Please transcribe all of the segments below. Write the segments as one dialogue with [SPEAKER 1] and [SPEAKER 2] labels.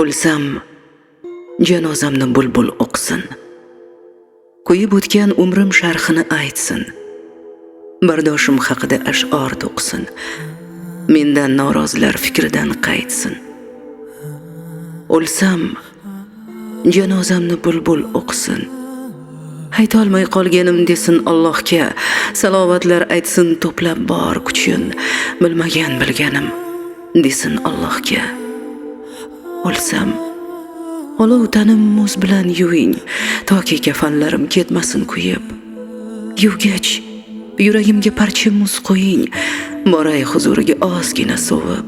[SPEAKER 1] o'lsam janozamni bulbul o'qsin. Kuyib o'tgan umrim sharhini aytsin. Bardoshim haqida ash'or to'qsin mendan norozilar fikridan qaytsin. O'lsam janozamni bulbul o'qsin. Aytolmay qolganim desin allohga salovatlar aytsin to'plab bor kuchin bilmagan bilganim desin allohga. O'lsam olov tanim muz bilan yuving toki kafanlarim ketmasin kuyib. Yuvgach yuragimga parcha muz qo'ying boray huzuriga ozgina sovib.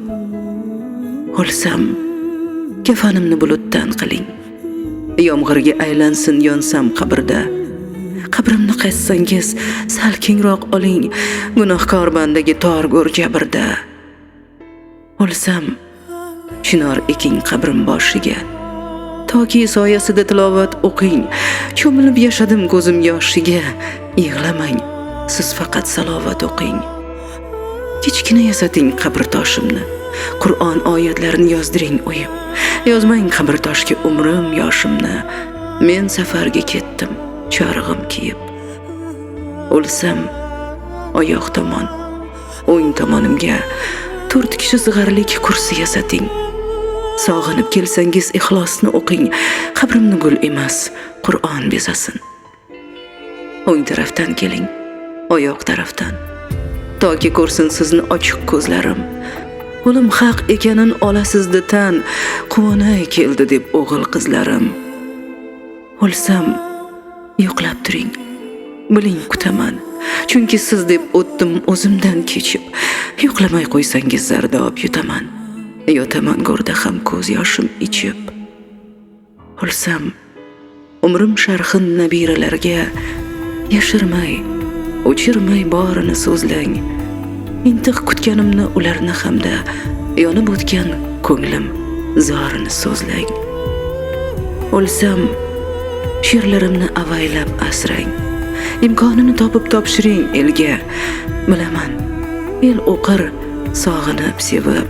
[SPEAKER 1] O'lsam kafanimni bulutdan qiling. Yomg'irga aylansin yonsam qabrda. Qabrimni qazsangiz sal kengroq oling gunohkor bandagi tor go'r jabrda. O'lsam chinor eking qabrim boshiga. Toki soyasida tilovat o'qing. Cho'milib yashadim ko'zim yoshiga. Yig'lamang siz faqat salovat o'qing. Kichkina yasating qabr toshimni qur'on oyatlarini yozdiring o'yib. Yozmang qabr toshga umrim yoshimni. Men safarga ketdim chorig'im kiyib. O'lsam oyoq tomon o'ng tomonimga to'rt kishi sig'arlik kursi yasating. Sog'inib kelsangiz ixlosni o'qing. Qabrimni gul emas qur'on bezasin. O'ng tarafdan keling oyoq tarafdan. Toki ko'rsin sizni ochiq ko'zlarim. O'lim haq ekanin olasizdi tan quvonay keldi deb o'g'il qizlarim. O'lsam yo'qlab turing. Biling kutaman chunki siz deb o'tdim o'zimdan kechib. Yo'qlamay qo'ysangiz zardob yutaman. Yotaman go'rda ham ko'z yoshim ichib. O'lsam umrim sharhin nabiralarga yashirmay o'chirmay borini so'zlang. Intiq kutganimni ularni hamda yonib o'tgan ko'nglim zorini so'zlang. O'lsam she'rlarimni avaylab asrang. Imkonini topib topshiring elga. Bilaman el o'qir sog'inib sevib.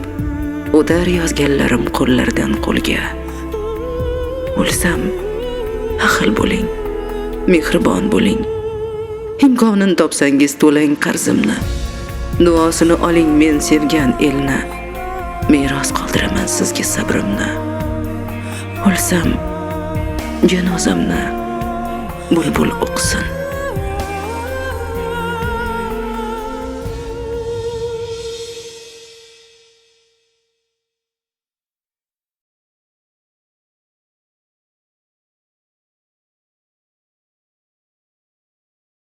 [SPEAKER 1] O'tar yozganlarim qo'llardan qo'lga. O'lsam ahil bo'ling mehribon bo'ling. Imkonini topsangiz to'lang qarzimni. Duosini oling men sevgan elni. Meros qoldiraman sizga sabrimni. O'lsam janozamni bulbul o'qsin.